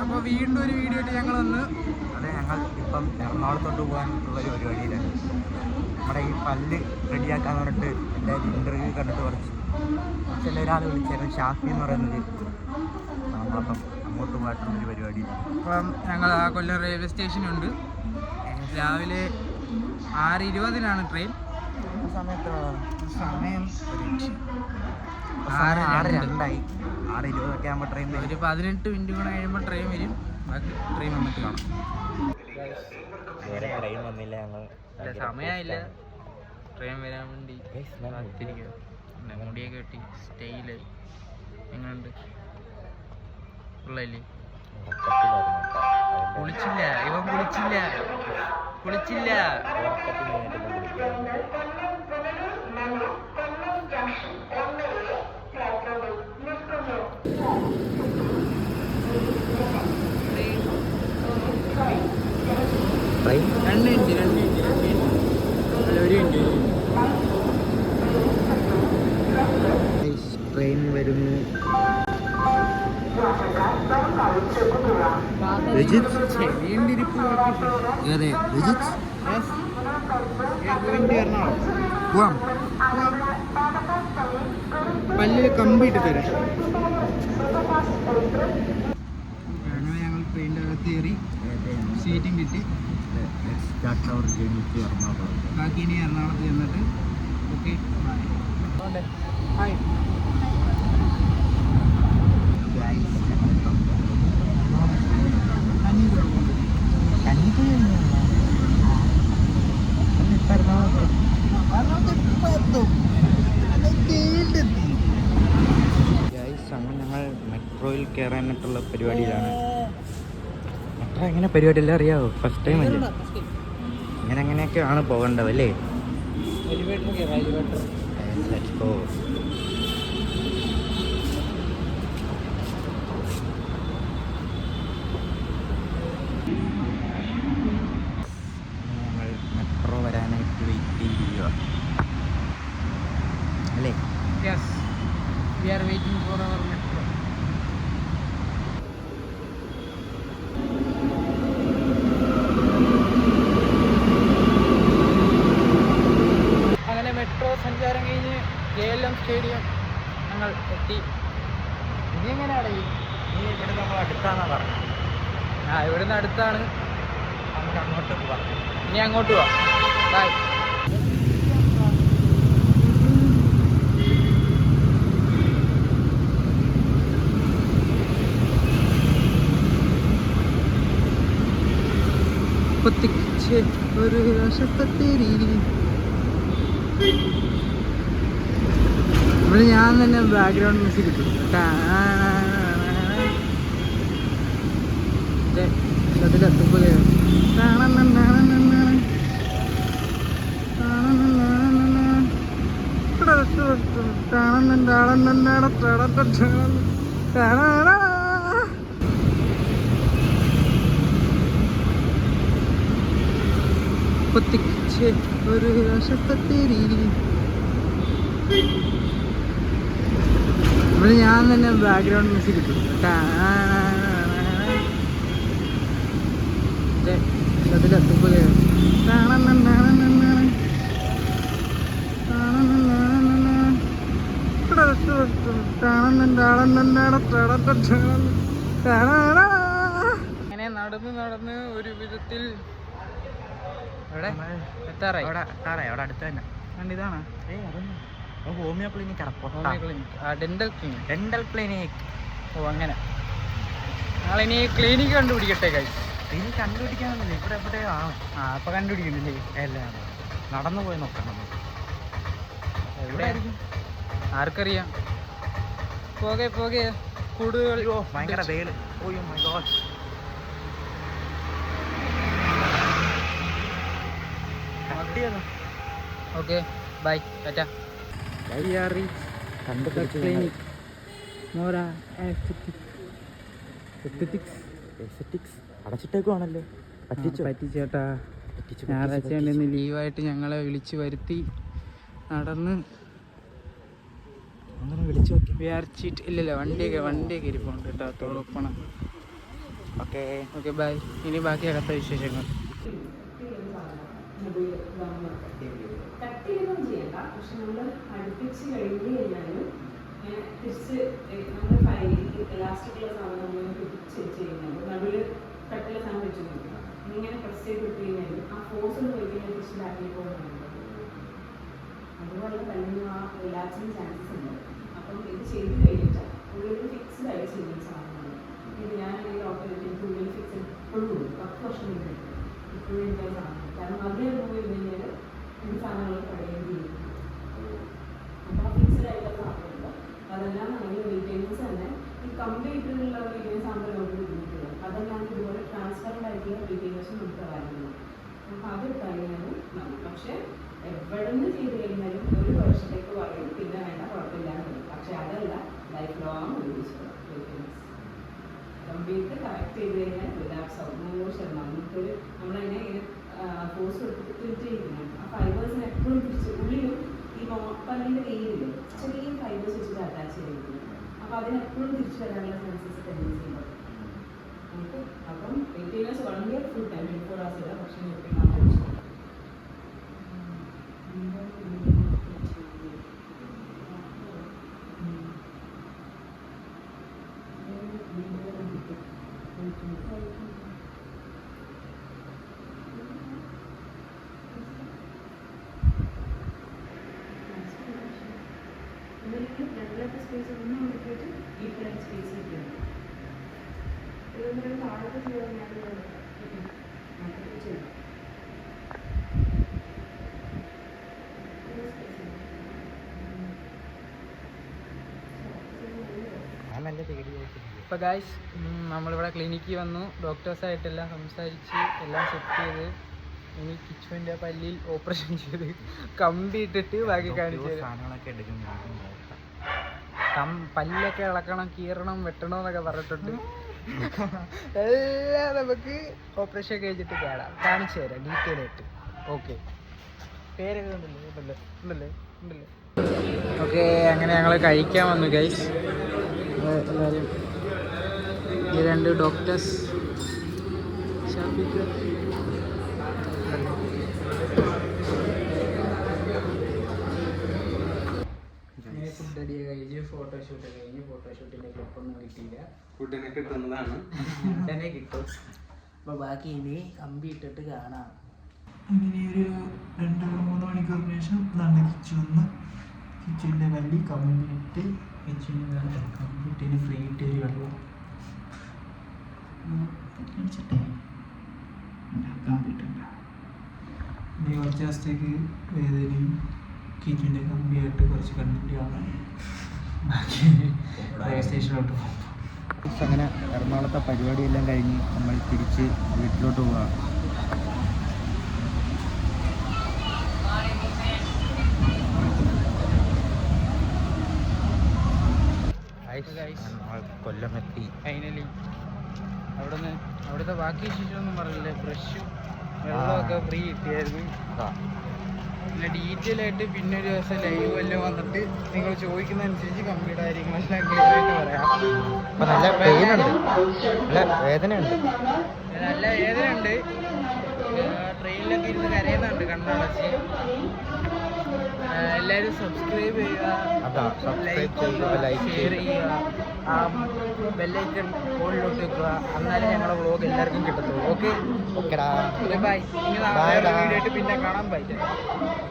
അപ്പോൾ വീണ്ടും ഒരു വീഡിയോ ആയിട്ട് ഞങ്ങൾ വന്ന് അതെ ഞങ്ങൾ ഇപ്പം എറണാകുളത്തോട്ട് പോകാനുള്ള ഒരു പരിപാടിയിലാണ്. നമ്മുടെ ഈ പല്ല് റെഡിയാക്കാൻ പറഞ്ഞിട്ട് എല്ലാവരും ഇന്റർവ്യൂ കണ്ടിട്ട് കുറച്ച് ചില ഒരാൾ വിളിച്ചായിരുന്നു ഷാഫി എന്ന് പറയുന്നത് നമ്മളപ്പം അങ്ങോട്ട് പോയിട്ടുള്ള ഒരു പരിപാടി അപ്പം ഞങ്ങൾ ആ കൊല്ലം റെയിൽവേ സ്റ്റേഷനുണ്ട് രാവിലെ ആറ് ഇരുപതിനാണ് ട്രെയിൻ സമയത്ത് സമയം ആറ് ആറ് രണ്ടായി. ആറ് ഇരുപതൊക്കെ ആകുമ്പോൾ ട്രെയിൻ വരും. ഒരു പതിനെട്ട് മിനിറ്റ് കൂടെ കഴിയുമ്പോൾ ട്രെയിൻ വരും. ബാക്കി ട്രെയിൻ വന്നിട്ട് കാണാം. ട്രെയിൻ വന്നില്ല ഞങ്ങൾ. സമയമില്ല സമയമായില്ല ട്രെയിൻ വരാൻ വേണ്ടി കാത്തിരിക്കുക മുടിയൊക്കെ കെട്ടി സ്റ്റൈൽ എങ്ങനെയുണ്ട് ഉള്ളല്ലേ കുളിച്ചില്ല. ഇവൻ കുളിച്ചില്ല. കുളിച്ചില്ല. ട്രെയിൻ രണ്ട് മിനിറ്റ് രണ്ട് മിനിറ്റ് രണ്ട് മിനിറ്റ് അല്ല ഒരു മിനിറ്റ് ട്രെയിൻ വരുന്നു. രജിത് അതെ രജിത് പോവാം. പല്ലിൽ കമ്പിട്ട് തരാം ട്രെയിനിന്റെ അകത്ത് കയറി സീറ്റും കിട്ടി. ബാക്കി ഇനി എറണാകുളത്ത് ചെന്നിട്ട്. ഓക്കെ ഹായ് ഞങ്ങൾ മെട്രോയിൽ കയറാനായിട്ടുള്ള പരിപാടിയിലാണ്. മെട്രോ എങ്ങനെ പരിപാടി എല്ലാം അറിയാവോ? ഫസ്റ്റ് ടൈം അല്ലേ? ഇങ്ങനെ അങ്ങനെയൊക്കെയാണ് പോകേണ്ടത് അല്ലേ? അങ്ങോട്ട് പോവാം ബൈ കൊത്തിച്ച് ഒരു വശത്തെത്തിരി ഇവിടെ ഞാൻ തന്നെ ബാക്ക്ഗ്രൗണ്ട് മ്യൂസിക് ഇട്ടു. അതിലെത്തുമ്പോൾ പൊത്തിച്ച് ഒരു വശത്തെത്തിരി ഇവിടെ ഞാൻ തന്നെ ബാക്ക്ഗ്രൗണ്ട് മ്യൂസിക് ഇട്ടു അതിലെത്തുമ്പോൾ അങ്ങനെ നടന്ന് നടന്ന് ഒരു വിധത്തിൽ എത്താറായി. അവിടെ അടുത്ത് തന്നെ. കണ്ട് ഇതാണ്? ഏയ് അതൊന്നും അത് ഹോമിയോ ക്ലിനിക് ഹോമിയോ ക്ലിനിക്. ആ ഡെന്റൽ ക്ലിനിക്. Dental clinic. ഓ അങ്ങനെ. നാളിനി ക്ലിനിക്ക് കണ്ടുപിടിക്കട്ടെ കൈ ഇനി കണ്ടുപിടിക്കാനൊന്നുമില്ല. ഇവിടെ എവിടെയോ ആണ്. ആ അപ്പൊ കണ്ടുപിടിക്കുന്നില്ലേ? എല്ലാം നടന്നു പോയി നോക്കണം ആർക്കറിയാം? പോകെ പോകെ. കൂടുതൽ ഭയങ്കര വെയിൽ ഓയോ മൈ ഗോഡ് കട്ടിയത് okay bye tata. Clinic Vora aesthetics അടച്ചിട്ടേക്കുവാണല്ലോ. പറ്റിച്ചോ? പറ്റിച്ചേട്ടാ പറ്റിച്ചു ഞായറാഴ്ച ലീവായിട്ട് ഞങ്ങളെ വിളിച്ചു വരുത്തി നടന്ന് വിളിച്ചു നോക്കി. വിചാരിച്ചിട്ട് ഇല്ലല്ല വണ്ടിയൊക്കെ വണ്ടിയൊക്കെ ഇരിപ്പുണ്ട് കേട്ടോ തുറപ്പണം ഓക്കെ. ഓക്കെ ബൈ ഇനി ബാക്കി അകത്ത വിശേഷങ്ങൾ. കട്ട് ചെയ്തൊന്നും ചെയ്യണ്ട. പക്ഷെ നമ്മൾ അടുപ്പിച്ച് കഴിഞ്ഞ് കഴിഞ്ഞാലും തിരിച്ച് നമ്മൾ ഇലാസ്റ്റിക്കുള്ള സാധനം നമ്മൾ പിടിച്ച് കഴിഞ്ഞാൽ നടുവിൽ കട്ടിലെ സാധനം വെച്ച് നോക്കുക ഇങ്ങനെ പ്രസ് ചെയ്ത് കഴിഞ്ഞാലും ആ ഫോഴ്സ് ഒന്ന് പോയി കഴിഞ്ഞാൽ തിരിച്ച് ബാക്കിൽ പോകുന്നുണ്ട് അതുപോലെ തന്നെ ആ ചാൻസസ് ഉണ്ട് അപ്പം ഇത് ചെയ്ത് കഴിഞ്ഞിട്ട് ഉള്ളിൽ ഫിക്സ്ഡ് ആയി ചെയ്യുന്ന സാധനമാണ്. ഇത് ഞാൻ ഈ ഡോക്ടർ എനിക്ക് ഉള്ളിൽ ഫിക്സ് ഉണ്ട് പത്ത് വർഷം മുന്നേ. ഇപ്പോഴും എന്താ സാധനം കാരണം അത് പോയി കഴിഞ്ഞാൽ ഈ സാധനങ്ങൾ കഴിയേണ്ടി ചെയ്യും അപ്പോൾ ആ ഫിക്സ്ഡ് ആയിട്ടുള്ള സാധനമുണ്ട്. അതെല്ലാം ആണെങ്കിൽ റീറ്റെയിൽസ് തന്നെ. ഈ കംപ്ലീറ്റിലുള്ള റീറ്റെയിൽസ് ആകുമ്പോൾ നമുക്ക് ബുദ്ധിമുട്ടില്ല അതെല്ലാം ഇതുപോലെ ട്രാൻസ്പെറന്റ് ആയിട്ടുള്ള റീറ്റെയിൽസ് നമുക്ക് അവൈലബിൾ അപ്പോൾ അത് കഴിഞ്ഞാലും പക്ഷേ എവിടെ നിന്ന് ചെയ്ത് കഴിഞ്ഞാലും ഒരു വർഷത്തേക്ക് പറയും. പിന്നെ വേണ്ട കുഴപ്പമില്ല പറയും. പക്ഷെ അതല്ല ലൈഫ് ലോങ് ഉപയോഗിച്ചത് കംപ്ലീറ്റ് കറക്റ്റ് ചെയ്ത് കഴിഞ്ഞാൽ റിലാക്സ് ആവും. നൂറ് ശതമാനം. നമുക്കൊരു നമ്മളതിനെ ഇങ്ങനെ ഫോഴ്സ് കൊടുത്തിട്ട് തിരിച്ച് ചെയ്യുന്നുണ്ട് ആ ഫൈബേഴ്സിന് എപ്പോഴും തിരിച്ച് ഉള്ളിലും ഈ പല്ലിന്റെ കയ്യിലും ചെറിയ ഫൈബേഴ്സ് വെച്ചിട്ട് അറ്റാച്ച് ചെയ്തിരിക്കുന്നത് അപ്പോൾ അതിനെപ്പോഴും തിരിച്ചു വരാനുള്ള ചാൻസസ് ടെൻഡൻസി ഉണ്ട്. നമുക്ക് അപ്പം retailers one year full time twenty four hours ഇല്ല പക്ഷേ സ്പേസ് ഒന്നും കൊടുത്തിട്ട് ഈ ഫ്രണ്ട് സ്പേസ് കിട്ടുന്നു ഇതൊന്നും താഴത്തെ ചെയ്യാൻ ഞാൻ മാറ്റി ചെയ്യാം ഞാൻ നല്ല പേടിയായിട്ട് ഇപ്പോൾ ഗായ്സ് നമ്മളിവിടെ ക്ലിനിക്കിൽ വന്നു. ഡോക്ടേഴ്സായിട്ടെല്ലാം സംസാരിച്ച് എല്ലാം സെറ്റ് ചെയ്ത് ഇനി കിച്ചുവിന്റെ പല്ലിൽ ഓപ്പറേഷൻ ചെയ്ത് കമ്പി ഇട്ടിട്ട് ബാക്കി കാണിച്ചു സാധനങ്ങളൊക്കെ എടുക്കും കം പല്ലൊക്കെ ഇളക്കണം കീറണം വെട്ടണം എന്നൊക്കെ പറഞ്ഞിട്ടുണ്ട്. എല്ലാം നമുക്ക് ഓപ്പറേഷൻ കഴിഞ്ഞിട്ട് കേടാം. കാണിച്ചു തരാം ഡീറ്റെയിൽ ആയിട്ട്. ഓക്കെ പേരൊക്കെ ഉണ്ടല്ലോ ഉണ്ടല്ലോ ഉണ്ടല്ലോ ഉണ്ടല്ലോ. ഓക്കെ അങ്ങനെ ഞങ്ങൾ കഴിക്കാൻ വന്നു ഗൈസ് എല്ലാവരും ഈ രണ്ട് ഡോക്ടേഴ്സ് ഷാഫിക്ക് ഉണ്ടല്ലോ ഫുഡ് അടിയൊക്കെ കഴിഞ്ഞ് ഫോട്ടോഷൂട്ട് കഴിഞ്ഞ് ഫോട്ടോഷൂട്ടിന്റെ ക്ലിപ്പൊന്നും കിട്ടിയില്ല. ഫുഡിനെ കിട്ടുന്നതാണ്. തന്നെ കിട്ടും. അപ്പോൾ ബാക്കി ഇനി കമ്പി ഇട്ടിട്ട് കാണാം. അങ്ങനെ ഒരു രണ്ട് മൂന്ന് മണിക്കൂറിന് ശേഷം ഇതാണ് കിച്ചു വന്ന് കിച്ചുവിന്റെ വള്ളി കമ്പിട്ട് കിച്ചുവിന് കമ്പിട്ടിന് ഫ്രീ ഇട്ട് ഒരു വെള്ളം കാണിച്ചിട്ടേ കമ്പിട്ടുണ്ട് ഇനി കുറച്ച് ദിവസത്തേക്ക് വേദനയും കിച്ചുവിന്റെ കമ്പിയായിട്ട് കുറച്ച് കണ്ടിട്ട് കാണാം ബാക്കി റെയിൽവേ സ്റ്റേഷനിലോട്ട് പോകും. അങ്ങനെ എറണാകുളത്തെ പരിപാടിയെല്ലാം കഴിഞ്ഞ് നമ്മൾ തിരിച്ച് വീട്ടിലോട്ട് പോവാം. നമ്മൾ കൊല്ലമെത്തി. ഫൈനലി അവിടുന്ന് അവിടുത്തെ ബാക്കി വിശേഷമൊന്നും പറഞ്ഞില്ലേ ഫ്രഷും വെള്ളമൊക്കെ ഫ്രീ കിട്ടിയായിരുന്നു. പിന്നെ ഡീറ്റെയിൽ ആയിട്ട് പിന്നെ ഒരു ദിവസം ലൈവ് എല്ലാം വന്നിട്ട് നിങ്ങൾ ചോദിക്കുന്ന അനുസരിച്ച് കംപ്ലീറ്റ് കാര്യങ്ങളെല്ലാം ക്ലിയർ ആയിട്ട് പറയാം. നല്ല വേദന ഉണ്ട് നല്ല വേദനയുണ്ട്. നല്ല വേദനയുണ്ട്. ട്രെയിനിലൊക്കെ ഇരുന്ന് കരയുന്നുണ്ട് കണ്ണടച്ച് എല്ലാവരും സബ്സ്ക്രൈബ് ചെയ്യുക ചെയ്യുക ലൈക്ക് ഷെയർ ചെയ്യുക. ചെയ്യുക. ആ ബെല്ലൈക്കൺ ഫോണിലോട്ട് വെക്കുക. എന്നാലേ ഞങ്ങളുടെ വ്ളോഗ് എല്ലാവർക്കും കിട്ടത്തുള്ളൂ. ഓക്കെ ഓക്കെടാ ബൈ ഇനി നാളെ വീഡിയോ ആയിട്ട് പിന്നെ കാണാൻ ബൈ